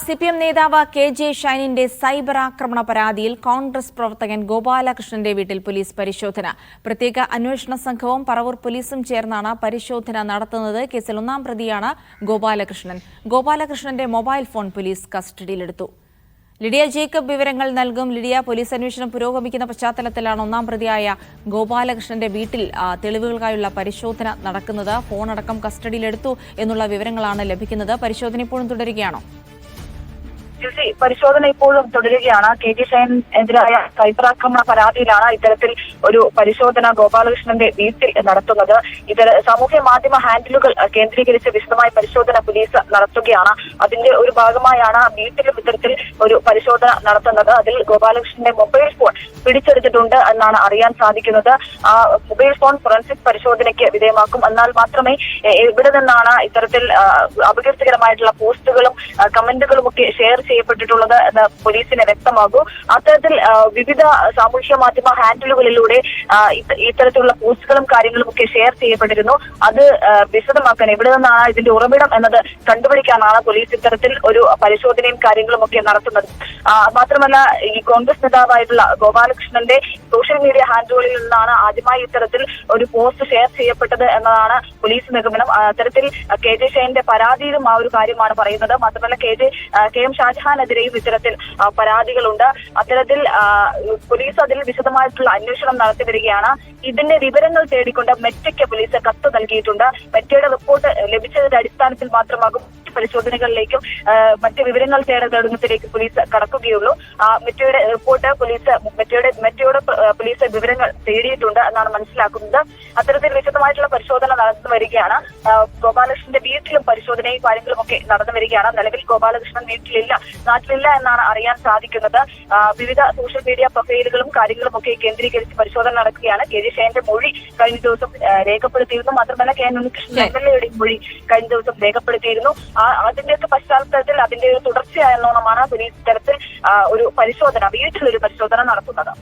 C P M നേതാവ് K J ഷൈനിന്റെ cyber ആക്രമണ പരാതിയിൽ കോൺഗ്രസ് പ്രവർത്തകൻ ഗോപാലകൃഷ്ണന്റെ വീട്ടിൽ പോലീസ് പരിശോധന. പ്രത്യേക അന്വേഷണ സംഘവും പറവൂർ പോലീസും ചേർന്നാണ് പരിശോധന നടത്തുന്നത്. കേസിൽ ഒന്നാം പ്രതിയാണ് ഗോപാലകൃഷ്ണൻ. ഗോപാലകൃഷ്ണന്റെ മൊബൈൽ ഫോൺ പോലീസ് കസ്റ്റഡിയിലെടുത്തു. ലിഡിയ ജേക്കബ് വിവരങ്ങൾ നൽകും. ലിഡിയ പോലീസ് അന്വേഷണം പുരോഗമിക്കുന്ന പശ്ചാത്തലത്തിലാണ് ഒന്നാം പ്രതിയായ ഗോപാലകൃഷ്ണന്റെ വീട്ടിൽ തെളിവുകൾക്കായുള്ള പരിശോധന നടക്കുന്നത്. ഫോണടക്കം കസ്റ്റഡിയിലെടുത്തു എന്നുള്ള വിവരങ്ങളാണ് ലഭിക്കുന്നത്. പരിശോധന ഇപ്പോഴും തുടരുകയാണോ? ജിൽസി പരിശോധന ഇപ്പോഴും തുടരുകയാണ്. കെ ജി എതിരായ സൈബറാക്രമണ പരാതിയിലാണ് ഇത്തരത്തിൽ ഒരു പരിശോധന ഗോപാലകൃഷ്ണന്റെ വീട്ടിൽ നടത്തുന്നത്. ഇതര സാമൂഹ്യ മാധ്യമ ഹാൻഡിലുകൾ കേന്ദ്രീകരിച്ച് വിശദമായ പരിശോധന പോലീസ് നടത്തുകയാണ്. അതിന്റെ ഒരു ഭാഗമായാണ് വീട്ടിലും ഇത്തരത്തിൽ ഒരു പരിശോധന നടത്തുന്നത്. അതിൽ ഗോപാലകൃഷ്ണന്റെ മൊബൈൽ പിടിച്ചെടുത്തിട്ടുണ്ട് എന്നാണ് അറിയാൻ സാധിക്കുന്നത്. ആ മൊബൈൽ ഫോൺ ഫോറൻസിക് പരിശോധനയ്ക്ക് വിധേയമാക്കും. എന്നാൽ മാത്രമേ ഇവിടെ നിന്നാണ് ഇത്തരത്തിൽ അപകീർത്തികരമായിട്ടുള്ള പോസ്റ്റുകളും കമന്റുകളും ഒക്കെ ഷെയർ ചെയ്യപ്പെട്ടിട്ടുള്ളത് എന്ന് പോലീസിന് വ്യക്തമാകൂ. അത്തരത്തിൽ വിവിധ സാമൂഹ്യ മാധ്യമ ഹാൻഡിലുകളിലൂടെ ഇത്തരത്തിലുള്ള പോസ്റ്റുകളും കാര്യങ്ങളും ഒക്കെ ഷെയർ ചെയ്യപ്പെട്ടിരുന്നു. അത് വിശദമാക്കാൻ എവിടെ നിന്നാണ് ഇതിന്റെ ഉറവിടം എന്നത് കണ്ടുപിടിക്കാനാണ് പോലീസ് ഇത്തരത്തിൽ ഒരു പരിശോധനയും കാര്യങ്ങളും ഒക്കെ നടത്തുന്നത്. മാത്രമല്ല ഈ കോൺഗ്രസ് നേതാവായിട്ടുള്ള ഗോപാലകൃഷ്ണന്റെ സോഷ്യൽ മീഡിയ ഹാൻഡിലുകളിൽ നിന്നാണ് ആദ്യമായി ഇത്തരത്തിൽ ഒരു പോസ്റ്റ് ഷെയർ ചെയ്യപ്പെട്ടത് എന്നതാണ് പോലീസ് നിഗമനം. അത്തരത്തിൽ കെ ജെ ഷൈന്റെ പരാതിയിലും ആ ഒരു കാര്യമാണ് പറയുന്നത്. മാത്രമല്ല കെ ജെ കെ എം ഷാജഹാനെതിരെയും ഇത്തരത്തിൽ പരാതികളുണ്ട്. അത്തരത്തിൽ പോലീസ് അതിൽ വിശദമായിട്ടുള്ള അന്വേഷണം നടത്തി വരികയാണ് ഇതിന്റെ വിവരങ്ങൾ തേടിക്കൊണ്ട് മെറ്റയ്ക്ക് പോലീസ് കത്ത് നൽകിയിട്ടുണ്ട്. മെറ്റയുടെ റിപ്പോർട്ട് ലഭിച്ചതിന്റെ അടിസ്ഥാനത്തിൽ മാത്രമാകും മറ്റ് പരിശോധനകളിലേക്കും മറ്റ് വിവരങ്ങൾ തേടുന്നതിലേക്ക് പോലീസ് കടക്കുകയുള്ളൂ. ആ മെറ്റയുടെ റിപ്പോർട്ട് പോലീസ് മെറ്റയുടെ മെറ്റോയുടെ പോലീസ് വിവരങ്ങൾ തേടിയിട്ടുണ്ട് എന്നാണ് മനസ്സിലാക്കുന്നത്. അത്തരത്തിൽ വിശദമായിട്ടുള്ള പരിശോധന നടന്നു വരികയാണ്. ഗോപാലകൃഷ്ണന്റെ വീട്ടിലും പരിശോധനയും കാര്യങ്ങളും ഒക്കെ നടന്നു വരികയാണ്. നിലവിൽ ഗോപാലകൃഷ്ണൻ വീട്ടിലില്ല നാട്ടിലില്ല എന്നാണ് അറിയാൻ സാധിക്കുന്നത്. വിവിധ സോഷ്യൽ മീഡിയ പ്രൊഫൈലുകളും കാര്യങ്ങളും ഒക്കെ കേന്ദ്രീകരിച്ച് പരിശോധന നടക്കുകയാണ്. കെ ജി ഷൈന്റെ മൊഴി കഴിഞ്ഞ ദിവസം രേഖപ്പെടുത്തിയിരുന്നു. മാത്രമല്ല കെ ഉണ്ണികൃഷ്ണൻ എം എൽ എയുടെ മൊഴി കഴിഞ്ഞ ദിവസം രേഖപ്പെടുത്തിയിരുന്നു. അതിന്റെയൊക്കെ പശ്ചാത്തലത്തിൽ അതിന്റെ ഒരു തുടർച്ചയായെന്നോണമാണ് ഇത്തരത്തിൽ ആ, ഒരു പരിശോധന വീട്ടിലൊരു പരിശോധന നടത്തുന്നത്.